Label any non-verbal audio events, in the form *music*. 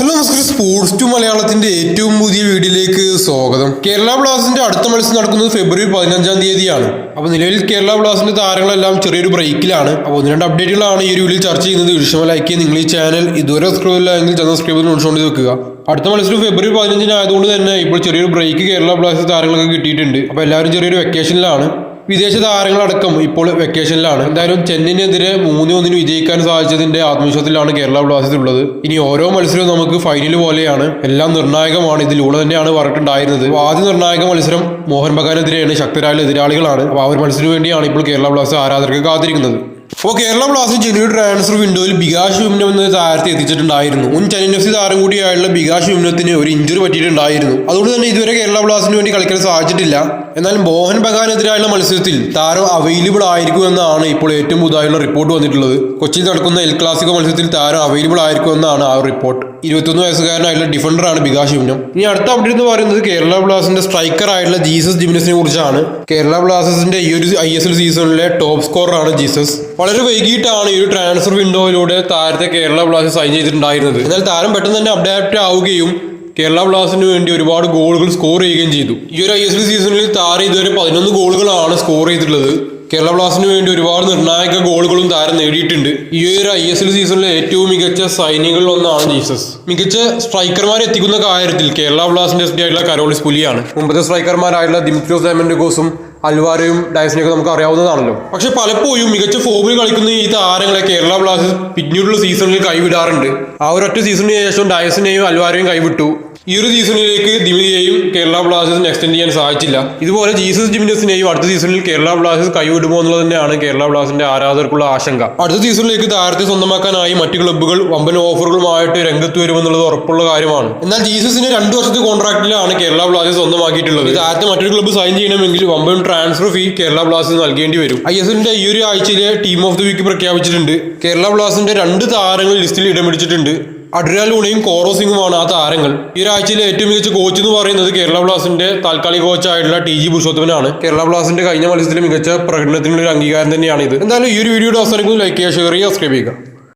Hello നമസ്കാരം. Sports to മലയാളത്തിന്റെ ഏറ്റവും പുതിയ വീഡിയോയിലേക്ക് സ്വാഗതം. കേരള ബ്ലാസ്റ്റിന്റെ അടുത്ത മത്സരം നടക്കുന്നത് ഫെബ്രുവരി പതിനഞ്ചാം തീയതിയാണ്. അപ്പോൾ നിലവിൽ കേരള ബ്ലാസ്റ്റിന്റെ താരങ്ങളെല്ലാം ചെറിയൊരു ബ്രേക്കിലാണ് അപ്പോൾ ഒന്ന് രണ്ട് അപ്ഡേറ്റുകളാണ് ഈ ഒരു വീഡിയോയിൽ ചർച്ച ചെയ്യുന്നത്. വിഷമ ലൈക്ക് നിങ്ങൾ ഈ ചാനൽ ഇതുവരെ സബ്സ്ക്രൈബ് ഇല്ല എങ്കിൽ ചാനൽ സബ്സ്ക്രൈബ് ചെയ്ത് വെക്കുക. അടുത്ത മത്സരം ഫെബ്രുവരി പതിനഞ്ചിന് ആയതുകൊണ്ട് തന്നെ ഇപ്പോൾ ചെറിയൊരു ബ്രേക്ക് കേരള ബ്ലാസ്റ്റേഴ്സ് താരങ്ങളൊക്കെ കിട്ടിയിട്ടുണ്ട്. അപ്പോൾ എല്ലാവരും ചെറിയൊരു വെക്കേഷനിലാണ് വിദേശ താരങ്ങളടക്കം ഇപ്പോൾ വെക്കേഷനിലാണ് എന്തായാലും ചെന്നൈനെതിരെ മൂന്ന് ഒന്നിന് വിജയിക്കാൻ സാധിച്ചതിന്റെ ആത്മവിശ്വാസത്തിലാണ് കേരള ബ്ലാസ്റ്റേഴ്സ് ഉള്ളത് ഇനി ഓരോ മത്സരവും നമുക്ക് ഫൈനൽ പോലെയാണ്. എല്ലാം നിർണായകമാണ്. ഇതിലൂടെ തന്നെയാണ് പറഞ്ഞിട്ടുണ്ടായിരുന്നത്. ആദ്യ നിർണായക മത്സരം മോഹൻ ബഗാനെതിരെയാണ്. ശക്തരായ എതിരാളികളാണ്. അപ്പോൾ ആ ഒരു മത്സരത്തിന് വേണ്ടിയാണ് ഇപ്പോൾ കേരള ബ്ലാസ്റ്റേഴ്സ് ആരാധകർക്ക് കാത്തിരിക്കുന്നത്. അപ്പോൾ കേരള ബ്ലാസ്റ്റേഴ്സ് ചെറിയൊരു ട്രാൻസ്ഫർ വിൻഡോയിൽ ബികാഷ് വിമ്നം എന്ന താരത്തെ എത്തിച്ചിട്ടുണ്ടായിരുന്നു. മുൻ ചെന്നൈ എഫ് സി താരം കൂടിയായുള്ള ബികാഷ് വിമ്നത്തിന് ഒരു ഇഞ്ചുറി പറ്റിയിട്ടുണ്ടായിരുന്നു. അതുകൊണ്ട് തന്നെ ഇതുവരെ കേരള ബ്ലാസ്റ്റിന് വേണ്ടി കളിക്കാൻ സാധിച്ചിട്ടില്ല. എന്നാൽ മോഹൻ ബഗാനെതിരായുള്ള മത്സരത്തിൽ താരം അവൈലബിൾ ആയിരിക്കും എന്നാണ് ഇപ്പോൾ ഏറ്റവും പുതുതായുള്ള റിപ്പോർട്ട് വന്നിട്ടുള്ളത്. കൊച്ചിയിൽ നടക്കുന്ന എൽ ക്ലാസിക്കോ മത്സരത്തിൽ താരം അവൈലബിൾ ആയിരിക്കും എന്നാണ് ആ റിപ്പോർട്ട് ഇരുപത്തൊന്ന് വയസ്സുകാരനായിട്ടുള്ള ഡിഫൻഡറാണ് ബികാഷ് വിമ്നം ഇനി അടുത്ത അപ്ഡേറ്റ് എന്ന് പറയുന്നത് കേരള ബ്ലാസ്റ്റേഴ്സിന്റെ സ്ട്രൈക്കർ ആയിട്ടുള്ള ജീസസ് ജിമിനസിനെ കുറിച്ചാണ്. കേരള ബ്ലാസ്റ്റേഴ്സിന്റെ ഈ ഒരു ഐ എസ് എൽ സീസണിലെ ടോപ്പ് സ്കോറാണ് ജീസസ്. വളരെ *laughs* വൈകിട്ടാണ് ഈ ഒരു ട്രാൻസ്ഫർ വിൻഡോയിലൂടെ താരത്തെ കേരള ബ്ലാസ്റ്റേഴ്സ് സൈൻ ചെയ്തിട്ടുണ്ടായിരുന്നത്. എന്നാൽ താരം പെട്ടെന്ന് തന്നെ അഡാപ്റ്റ് ആവുകയും കേരള ബ്ലാസ്റ്റിന് വേണ്ടി ഒരുപാട് ഗോളുകൾ സ്കോർ ചെയ്യുകയും ചെയ്തു. ഈ ഒരു ഐ എസ് എൽ സീസണിൽ താരം ഇതുവരെ പതിനൊന്ന് ഗോളുകളാണ് സ്കോർ ചെയ്തിട്ടുള്ളത്. കേരള ബ്ലാസ്റ്റിന് വേണ്ടി ഒരുപാട് നിർണായക ഗോളുകളും താരം നേടിയിട്ടുണ്ട്. ഈ ഒരു ഐ എസ് എൽ സീസണിലെ ഏറ്റവും മികച്ച സൈനികളിൽ ഒന്നാണ് ജീസസ്. മികച്ച സ്ട്രൈക്കർമാരെ എത്തിക്കുന്ന കാര്യത്തിൽ കേരള ബ്ലാസ്റ്റിന്റെ എസ് ഡി ആയിട്ടുള്ള കരോളിസ് പുലിയാണ്. മുമ്പത്തെ സ്ട്രൈക്കർമാരായിട്ടുള്ള ദിമിത്രോസ് ഡയമൻഡഗോസും അൽവാരയും ഡയസിനെയൊക്കെ നമുക്ക് അറിയാവുന്നതാണല്ലോ. പക്ഷെ പലപ്പോഴും മികച്ച ഫോമിൽ കളിക്കുന്ന ഈ താരങ്ങളെ കേരള ബ്ലാസ്റ്റേഴ്സ് പിന്നീടുള്ള സീസണിൽ കൈവിടാറുണ്ട്. ആ ഒരൊറ്റ സീസണിന് ശേഷം ഡയസിനെയും അൽവാരയും കൈവിട്ടു. ഈ ഒരു സീസണിലേക്ക് ദിമിനിയെയും കേരള ബ്ലാസ്റ്റേഴ്സിന് എക്സ്റ്റെൻഡ് ചെയ്യാൻ സാധിച്ചില്ല. ഇതുപോലെ ജീസസ് ജിമിനസിനെയും അടുത്ത സീസണിൽ കേരള ബ്ലാസ്റ്റേഴ്സ് കൈവിടുമോ എന്നുള്ളത് തന്നെയാണ് കേരള ബ്ലാസ്റ്റേഴ്സിന്റെ ആരാധകർക്കുള്ള ആശങ്ക. അടുത്ത സീസണിലേക്ക് താരത്തെ സ്വന്തമാക്കാനായി മറ്റ് ക്ലബ്ബുകൾ വമ്പൻ ഓഫറുകളുമായിട്ട് രംഗത്ത് വരുമെന്നുള്ളത് ഉറപ്പുള്ള കാര്യമാണ്. എന്നാൽ ജീസസിന് രണ്ടു വർഷത്തെ കോൺട്രാക്റ്റിലാണ് കേരള ബ്ലാസ്റ്റേഴ്സ് സ്വന്തമാക്കിയിട്ടുള്ളത്. താരത്തെ മറ്റൊരു ക്ലബ്ബ് സൈൻ ചെയ്യണമെങ്കിൽ വമ്പൻ ട്രാൻസ്ഫർ ഫീ കേരള ബ്ലാസ്റ്റേഴ്സ് നൽകേണ്ടി വരും. ഐ എസ് എല്ലിന്റെ ഈ ഒരു ആഴ്ചയിലെ ടീം ഓഫ് ദി വീക്ക് പ്രഖ്യാപിച്ചിട്ടുണ്ട്. കേരള ബ്ലാസ്റ്റേഴ്സിന്റെ രണ്ട് താരങ്ങൾ ലിസ്റ്റിൽ ഇടം പിടിച്ചിട്ടുണ്ട്. അഡ്രിയാൽ ലൂണയും കോറോ സിംഗുമാണ് ആ താരങ്ങൾ. ഈ ഒരാഴ്ചയിലെ ഏറ്റവും മികച്ച കോച്ച് എന്ന് പറയുന്നത് കേരള ബ്ലാസ്റ്റിന്റെ താൽക്കാലിക കോച്ചായിട്ടുള്ള ടി ജി പുരുഷോത്തമനാണ്. കേരള ബ്ലാസ്റ്റിന്റെ കഴിഞ്ഞ മത്സരത്തിലെ മികച്ച പ്രകടനത്തിനുള്ള ഒരു അംഗീകാരം തന്നെയാണ് ഇത് എന്തായാലും ഈ ഒരു വീഡിയോയുടെ അവസാനിക്കുന്നു. ലൈക്ക് ചെയ്യുക ഷെയർ ചെയ്യുക സബ്സ്ക്രൈബ് ചെയ്യുക.